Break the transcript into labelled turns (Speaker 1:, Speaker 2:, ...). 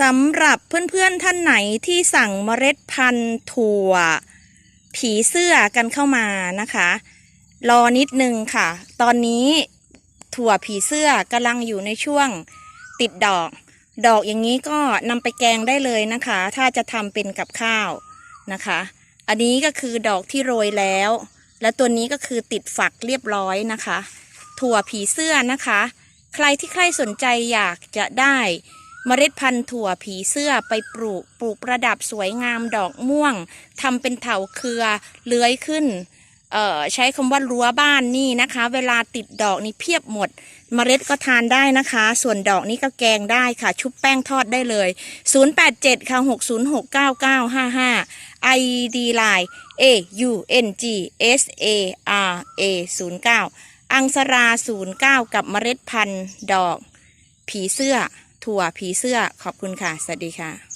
Speaker 1: สำหรับเพื่อนๆท่านไหนที่สั่งเมล็ดพันธุ์ถั่ว ผีเสื้อกันเข้ามานะคะ รอนิดนึงค่ะ ตอนนี้ถั่วผีเสื้อกำลังอยู่ในช่วงติดดอก ดอกอย่างนี้ก็นำไปแกงได้เลยนะคะ ถ้าจะทำเป็นกับข้าวนะคะ อันนี้ก็คือดอกที่โรยแล้ว และตัวนี้ก็คือติดฝักเรียบร้อยนะคะ ถั่วผีเสื้อนะคะ ใครที่ใครสนใจอยากจะได้ เมล็ดพันธุ์ถั่วผีเสื้อไปปลูกปลูกประดับสวยงามดอกม่วงทำเป็นเถาเครือเลื้อยขึ้นเอ่อใช้คำว่ารั้วบ้านนี่นะคะ เวลาติดดอกนี่เพียบหมด เมล็ดก็ทานได้นะคะ ส่วนดอกนี่ก็แกงได้ค่ะ ชุบแป้งทอดได้เลย 087 ค่ะ 6069955 ID Line A U N G S A R A 09อังสรา 09 กับเมล็ดพันธุ์ดอก ผีเสื้อ ถั่วผีเสื้อขอบคุณค่ะ สวัสดีค่ะ